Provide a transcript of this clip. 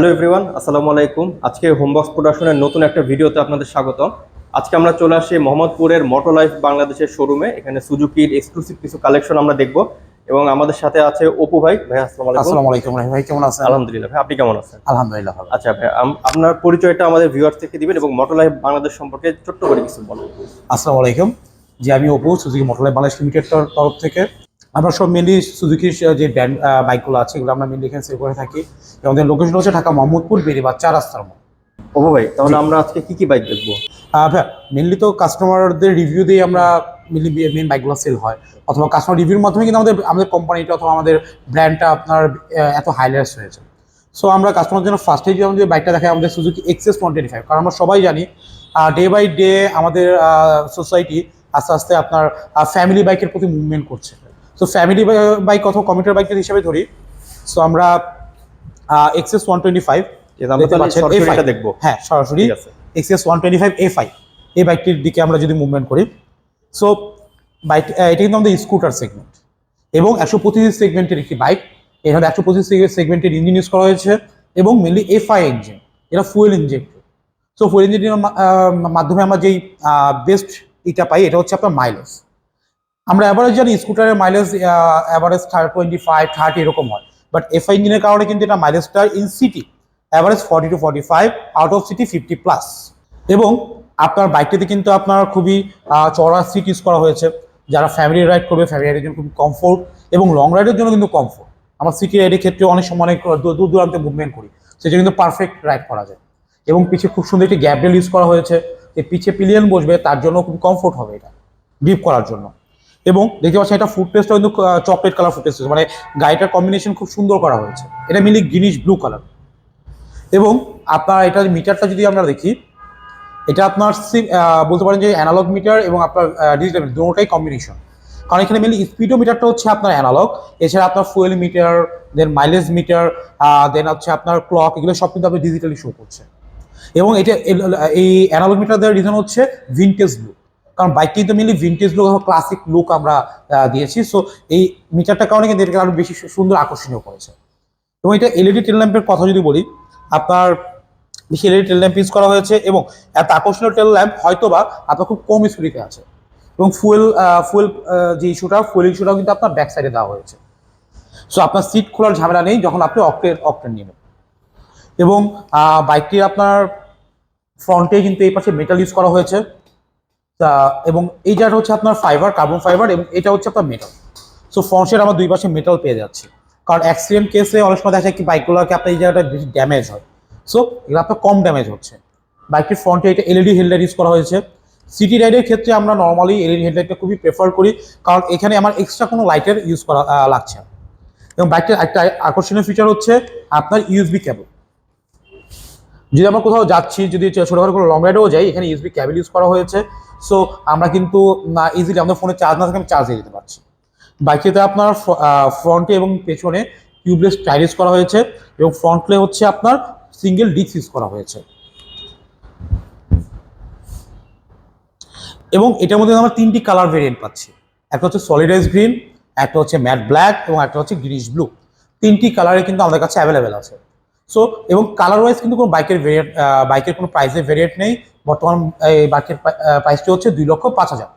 Hello everyone আসসালামু আলাইকুম। আজকে হোমবক্স প্রোডাকশনের নতুন একটা ভিডিওতে আপনাদের স্বাগত আজকে আমরা চলে আসি মোহাম্মদপুরের মোটো লাইফ বাংলাদেশের শোরুমে এখানে সুজুকির এক্সক্লুসিভ কিছু কালেকশন আমরা দেখব। এবং আমাদের সাথে আছে অপু ভাই। ভাই আসসালামু আলাইকুম। ভাই। কেমন আছেন? আলহামদুলিল্লাহ ভাই আপনি কেমন আছেন? আলহামদুলিল্লাহ ভালো। আচ্ছা ভাই আপনার পরিচয়টা আমাদের ভিউয়ার থেকে দিবেন এবং মোটো লাইফ বাংলাদেশ সম্পর্কে ছোট্ট করে কিছু বলুন। আসসালামু আলাইকুম। যে আমি Apu Suzuki motor life Bangladesh limited তরফ থেকে। আমরা সব মেনলি সুজুকির যে ব্র্যান্ড বাইকগুলো আছে এগুলো আমরা মেনলি এখানে সেল করে থাকি। আমাদের লোকেশন হচ্ছে ঢাকা মোহাম্মদপুর বেরিবাদ চার রাস্তার মোড়। অপু ভাই তাহলে আমরা আজকে কি কি বাইক দেখব? হ্যাঁ মেনলি তো কাস্টমারদের রিভিউ দিয়ে আমরা মেনলি মেন বাইকগুলো সেল হয়। অথবা কাস্টমার রিভিউর মাধ্যমে কিন্তু আমাদের আমাদের কোম্পানিটা অথবা আমাদের ব্র্যান্ডটা আপনার এত হাইলাইটস হয়েছে সো আমরা কাস্টমার জন্য ফার্স্টে যে আমাদের বাইকটা দেখে আমাদের Suzuki Access one twenty five কারণ আমরা সবাই জানি ডে বাই ডে আমাদের সোসাইটি আস্তে আস্তে আপনার ফ্যামিলি বাইকের প্রতি মুভমেন্ট করছে। সো ফ্যামিলি বাইক অথবা কমিউটার বাইকের হিসেবে ধরি। সো আমরা এক্সেস ওয়ান টোয়েন্টি ফাইভ আমরা দেখতে তাহলে পাচ্ছেন, সরাসরি A5 এটা দেখব। হ্যাঁ সরাসরি এক্সএস ওয়ান টোয়েন্টি ফাইভ এই বাইকটির দিকে আমরা যদি মুভমেন্ট করি। সো বাইক এটা কিন্তু আমাদের স্কুটার সেগমেন্ট এবং একশো পঁচিশ সেগমেন্টের একটি বাইক এখানে একশো পঁচিশ সেগমেন্টের ইঞ্জিন ইউজ করা হয়েছে। এবং মেনলি এফআই ইঞ্জিন এটা ফুয়েল সো ফুয়েল ইঞ্জিনের মাধ্যমে আমরা যেই বেস্ট এটা পাই এটা হচ্ছে আপনার মাইলেজ আমরা অ্যাভারেজ জানি স্কুটারের mileage average twenty five thirty এরকম হয়। বাট এফআই ইঞ্জিনের কারণে কিন্তু এটা মাইলেজটা in city average forty two forty five out of city fifty plus এবং আপনার বাইকটিতে কিন্তু আপনার খুবই চড়া সিট ইউজ করা হয়েছে। যারা ফ্যামিলি রাইড করবে ফ্যামিলি রাইডের জন্য খুবই কমফোর্ট এবং লং রাইডের জন্য কিন্তু কমফোর্ট আমরা সিটি রাইডের ক্ষেত্রে অনেক সময় অনেক দূর দূর দূরান্তে মুভমেন্ট করি। সেটা কিন্তু পারফেক্ট রাইড করা যায়। এবং পিছে খুব সুন্দর একটি গ্যাপ রেল ইউজ করা হয়েছে। যে পিছে পিলিয়ন বসবে, তার জন্য খুব কমফোর্ট হবে এটা। গ্রিপ করার জন্য। এবং দেখতে পাচ্ছেন এটা ফুড টেস্টটা কিন্তু চকলেট কালার ফুড টেস্ট মানে গাড়িটার কম্বিনেশন খুব সুন্দর করা হয়েছে। এটা মিলি গ্রিনিশ ব্লু কালার এবং আপনার এটার মিটারটা যদি আমরা দেখি, এটা আপনার সি- বলতে পারেন যে অ্যানালগ মিটার এবং আপনার ডিজিটাল মিটার দুটোটাই কম্বিনেশন কারণ এখানে মেনলি স্পিডো মিটারটা হচ্ছে আপনার অ্যানালগ এছাড়া আপনার fuel meter then mileage meter then হচ্ছে আপনার ক্লক এগুলো সব কিন্তু আপনি ডিজিটালি শো করছে এবং এটা, এই অ্যানালগ মিটার দেওয়ার রিজন হচ্ছে ভিনটেজ লুক কারণ বাইকটি কিন্তু mainly vintage look classic look আমরা দিয়েছি। সো এই মিটারটার কারণে কিন্তু এটাকে আরও বেশি সুন্দর আকর্ষণীয় করেছে। এবং এটা এলইডি টেল ল্যাম্পের কথা যদি বলি, আপনার বেশি এলইডি টেল ল্যাম্প ইউজ করা হয়েছে এবং এত আকর্ষণীয় টেল ল্যাম্প হয়তো বা আপনার খুব কম স্পিডে আছে। এবং ফুয়েল ফুয়েল যে ইস্যুটা ফুয়েল ইস্যুটাও কিন্তু আপনার ব্যাক সাইডে দেওয়া হয়েছে। সো আপনার সিট খোলার ঝামেলা নেই যখন আপনি অক্টেন অক্টেন নেবেন। এবং বাইকটির আপনার ফ্রন্টে কিন্তু এই পাশে মেটাল ইউজ করা হয়েছে। তা, এবং এই জায়গাটা হচ্ছে আপনার ফাইবার কার্বন ফাইবার এবং এটা হচ্ছে আপনার মেটাল সো ফ্রন্টের আমরা দুই পাশে মেটাল পেয়ে যাচ্ছি। কারণ অ্যাক্সিডেন্ট কেসে অনেক সময় দেখা যায় কি বাইকগুলোকে আপনার এই জায়গাটা বেশি ড্যামেজ হয়। সো এগুলো আপনার কম ড্যামেজ হচ্ছে। বাইকের ফ্রন্টে এটা এলইডি হেডলাইট ইউজ করা হয়েছে। সিটি রাইডের ক্ষেত্রে আমরা নর্মালি এলইডি হেডলাইটটা খুবই প্রেফার করি। কারণ এখানে আমার এক্সট্রা কোনো লাইটের ইউজ করা লাগছে। এবং বাইকটির একটা আকর্ষণীয় ফিচার হচ্ছে আপনার ইউএসবি কেবল যদি আমরা কোথাও যাচ্ছি, যদি ছোটোখাটো কোনো লং রাইডেও যাই, এখানে ইউএসবি ক্যাবেল ইউজ করা হয়েছে। সো আমরা কিন্তু না ইজিলি আমাদের ফোনে চার্জ না থাকে আমি চার্জ দিয়ে দিতে পারছি। বাইকটিতে আপনার ফ্রন্টে এবং পেছনে টিউবলেস ইউজ করা হয়েছে এবং ফ্রন্টলে হচ্ছে আপনার সিঙ্গেল ডিস্ক ইউজ করা হয়েছে। এবং এটার মধ্যে আমরা তিনটি কালার ভেরিয়েন্ট পাচ্ছি। একটা হচ্ছে সলিডাইজ গ্রিন একটা হচ্ছে ম্যাট ব্ল্যাক এবং একটা হচ্ছে গ্রিনিশ ব্লু তিনটি কালারে কিন্তু আমাদের কাছে অ্যাভেলেবেল আছে। সো এবং কালার ওয়াইজ কিন্তু কোনো বাইকের ভেরিয়েট বাইকের কোনো প্রাইসের ভেরিয়েট নেই। বর্তমান, এই বাইকের প্রাইসটি হচ্ছে দুই লক্ষ পাঁচ হাজার।